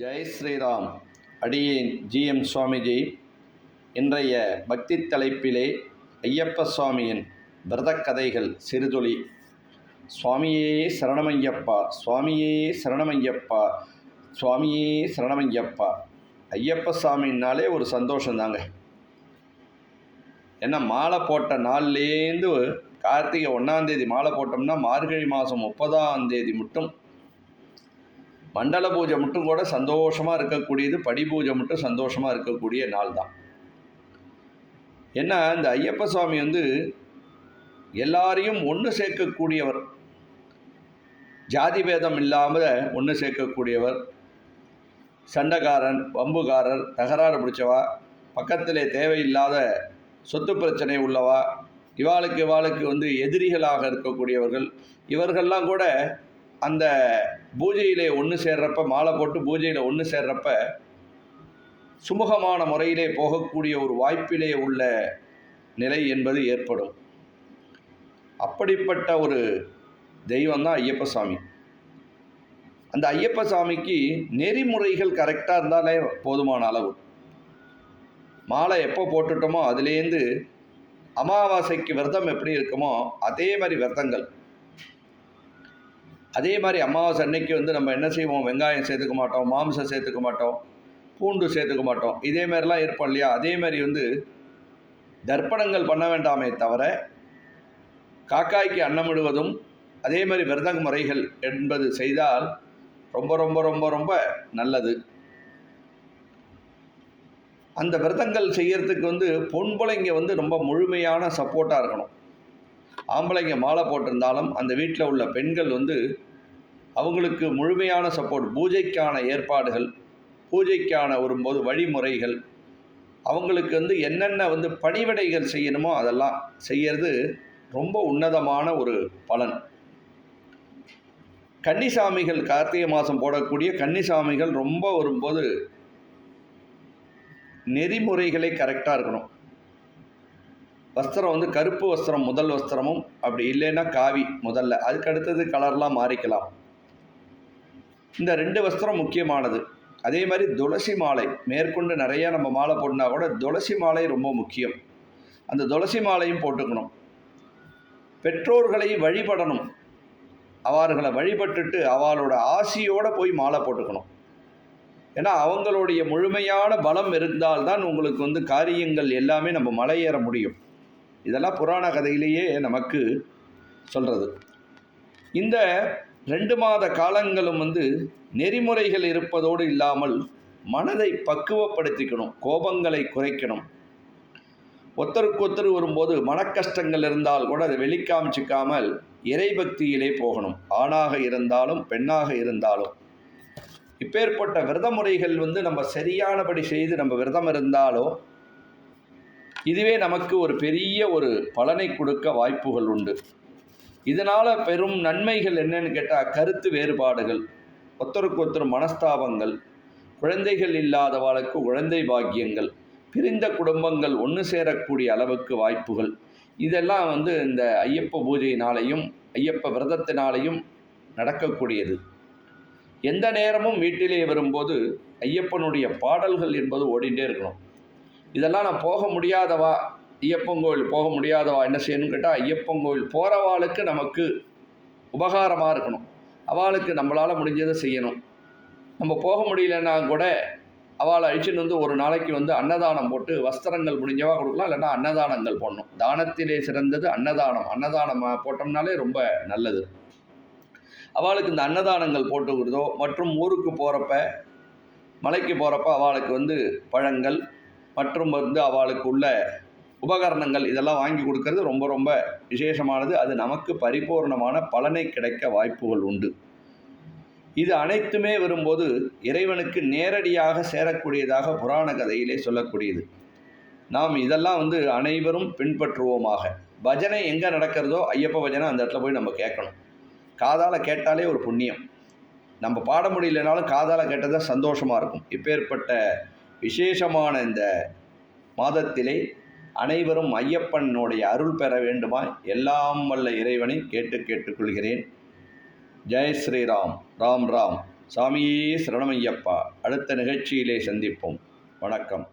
ஜெய் ஸ்ரீராம். அடியேன் ஜிஎம் சுவாமிஜி. இன்றைய பக்தி தலைப்பிலே ஐயப்ப சுவாமியின் விரத கதைகள் சிறுதுளி சுவாமியே சரணமையப்பா சுவாமியே சரணமையப்பா சுவாமியே சரணமையப்பா ஐயப்ப சாமின்னாலே ஒரு சந்தோஷந்தாங்க. ஏன்னா மாலை போட்ட நாள்லேருந்து கார்த்திகை ஒன்றாந்தேதி மாலை போட்டோம்னா மார்கழி மாதம் முப்பதாம் தேதி மட்டும் மண்டல பூஜை மட்டும் கூட சந்தோஷமாக இருக்கக்கூடியது படி பூஜை மட்டும் சந்தோஷமாக இருக்கக்கூடிய நாள் தான். ஏன்னா இந்த ஐயப்ப சுவாமி வந்து எல்லாரையும் ஒன்று சேர்க்கக்கூடியவர். ஜாதி பேதம் இல்லாமல் ஒன்று சேர்க்கக்கூடியவர். சண்டைக்காரன் வம்புகாரர் தகராறு பிடிச்சவா பக்கத்திலே தேவையில்லாத சொத்து பிரச்சனை உள்ளவா இவாளுக்கு இவாளுக்கு வந்து எதிரிகளாக இருக்கக்கூடியவர்கள். இவர்கள்லாம் கூட அந்த பூஜையிலே ஒன்று சேர்றப்ப மாலை போட்டு பூஜையில் ஒன்று சேர்றப்ப சுமூகமான முறையிலே போகக்கூடிய ஒரு வாய்ப்பிலே உள்ள நிலை என்பது ஏற்படும். அப்படிப்பட்ட ஒரு தெய்வம் தான் ஐயப்ப சாமி. அந்த ஐயப்ப சாமிக்கு நெறிமுறைகள் கரெக்டாக இருந்தாலே போதுமான அளவு. மாலை எப்போ போட்டுட்டோமோ அதுலேருந்து அமாவாசைக்கு விரதம் எப்படி இருக்குமோ அதே மாதிரி விரதங்கள். அதே மாதிரி அமாவாசை அன்னைக்கு வந்து நம்ம என்ன செய்வோம்? வெங்காயம் சேர்த்துக்க மாட்டோம் மாம்சம் சேர்த்துக்க மாட்டோம் பூண்டு சேர்த்துக்க மாட்டோம். இதே மாதிரிலாம் இருப்போம் இல்லையா? அதே மாதிரி வந்து தர்ப்பணங்கள் பண்ண வேண்டாமே தவிர காக்காய்க்கு அன்னமிடுவதும் அதே மாதிரி விரத முறைகள் என்பது செய்தால் ரொம்ப ரொம்ப ரொம்ப ரொம்ப நல்லது. அந்த விரதங்கள் செய்யறதுக்கு வந்து பொன்பளைங்க வந்து ரொம்ப முழுமையான சப்போர்ட்டாக இருக்கணும். ஆம்பளைங்க மாலை போட்டிருந்தாலும் அந்த வீட்டில் உள்ள பெண்கள் வந்து அவங்களுக்கு முழுமையான சப்போர்ட் பூஜைக்கான ஏற்பாடுகள் பூஜைக்கான வரும்போது வழிமுறைகள் அவங்களுக்கு வந்து என்னென்ன வந்து பணிவிடைகள் செய்யணுமோ அதெல்லாம் செய்யறது ரொம்ப உன்னதமான ஒரு பலன். கன்னிசாமிகள் கார்த்திகை மாதம் போடக்கூடிய கன்னிசாமிகள் ரொம்ப வரும்போது நெறிமுறைகளே கரெக்டாக இருக்கணும். வஸ்திரம் வந்து கருப்பு வஸ்திரம் முதல் வஸ்திரமும் அப்படி இல்லைன்னா காவி முதல்ல. அதுக்கு அடுத்தது கலர்லாம் மாறிக்கலாம். இந்த ரெண்டு வஸ்திரம் முக்கியமானது. அதே மாதிரி துளசி மாலை மேற்கொண்டு நிறைய நம்ம மாலை போட்டுனா கூட துளசி மாலை ரொம்ப முக்கியம். அந்த துளசி மாலையும் போட்டுக்கணும். பெற்றோர்களை வழிபடணும். அவர்களை வழிபட்டுட்டு அவளோட ஆசியோடு போய் மாலை போட்டுக்கணும். ஏன்னா அவங்களுடைய முழுமையான பலம் இருந்தால்தான் உங்களுக்கு வந்து காரியங்கள் எல்லாமே நம்ம மலையேற முடியும். இதெல்லாம் புராண கதையிலேயே நமக்கு சொல்கிறது இந்த ரெண்டு மாத காலங்களும் வந்து நெறிமுறைகள் இருப்பதோடு இல்லாமல் மனதை பக்குவப்படுத்திக்கணும் கோபங்களை குறைக்கணும். ஒத்தருக்கு ஒத்தர் வரும்போது மனக்கஷ்டங்கள் இருந்தால் கூட அதை வெளிக்காமிச்சிக்காமல் இறைபக்தியிலே போகணும். ஆணாக இருந்தாலும் பெண்ணாக இருந்தாலும். இப்பேற்பட்ட விரத முறைகள் வந்து நம்ம சரியானபடி செய்து நம்ம விரதம் இருந்தாலோ இதுவே நமக்கு ஒரு பெரிய ஒரு பலனை கொடுக்க வாய்ப்புகள் உண்டு. இதனால் பெரும் நன்மைகள் என்னன்னு கேட்டால் கருத்து வேறுபாடுகள் ஒருத்தருக்கு ஒருத்தர் மனஸ்தாபங்கள் குழந்தைகள் இல்லாதவளுக்கு குழந்தை பாக்கியங்கள் பிரிந்த குடும்பங்கள் ஒன்று சேரக்கூடிய அளவுக்கு வாய்ப்புகள். இதெல்லாம் வந்து இந்த ஐயப்ப பூஜையினாலையும் ஐயப்ப விரதத்தினாலையும் நடக்கக்கூடியது. எந்த நேரமும் வீட்டிலே வரும்போது ஐயப்பனுடைய பாடல்கள் என்பது ஓடிண்டே இருக்கணும். இதெல்லாம் நான் போக முடியாதவா? ஐயப்பன் கோயில் போக முடியாதவா? என்ன செய்யணும்னு கேட்டால் ஐயப்பன் கோயில் போகிறவாளுக்கு நமக்கு உபகாரமாக இருக்கணும். அவளுக்கு நம்மளால் முடிஞ்சதை செய்யணும். நம்ம போக முடியலன்னா கூட அவளை அழிச்சுன்னு வந்து ஒரு நாளைக்கு வந்து அன்னதானம் போட்டு வஸ்திரங்கள் முடிஞ்சவா கொடுக்கலாம் இல்லைன்னா அன்னதானங்கள் போடணும். தானத்திலே சிறந்தது அன்னதானம். அன்னதானம் போட்டோம்னாலே ரொம்ப நல்லது. அவளுக்கு இந்த அன்னதானங்கள் போட்டுக்கிறதோ மற்றும் ஊருக்கு போகிறப்ப மலைக்கு போகிறப்ப அவளுக்கு வந்து பழங்கள் மற்றும் வந்து அவளுக்கு உள்ள உபகரணங்கள் இதெல்லாம் வாங்கி கொடுக்கறது ரொம்ப ரொம்ப விசேஷமானது. அது நமக்கு பரிபூர்ணமான பலனை கிடைக்க வாய்ப்புகள் உண்டு. இது அனைத்துமே வரும்போது இறைவனுக்கு நேரடியாக சேரக்கூடியதாக புராண கதையிலே சொல்லக்கூடியது. நாம் இதெல்லாம் வந்து அனைவரும் பின்பற்றுவோமாக. பஜனை எங்கே நடக்கிறதோ ஐயப்ப பஜனை அந்த இடத்துல போய் நம்ம கேட்கணும். காதால் கேட்டாலே ஒரு புண்ணியம். நம்ம பாட முடியலனாலும் காதால் கேட்டதாக சந்தோஷமாக இருக்கும். இப்பேற்பட்ட விசேஷமான இந்த மாதத்திலே அனைவரும் ஐயப்பனுடைய அருள் பெற வேண்டுமா? எல்லாம் வல்ல இறைவனை கேட்டு கேட்டுக்கொள்கிறேன். ஜெய் ஸ்ரீராம். ராம் ராம். சாமியே சரணமையப்பா அடுத்த நிகழ்ச்சியிலே சந்திப்போம். வணக்கம்.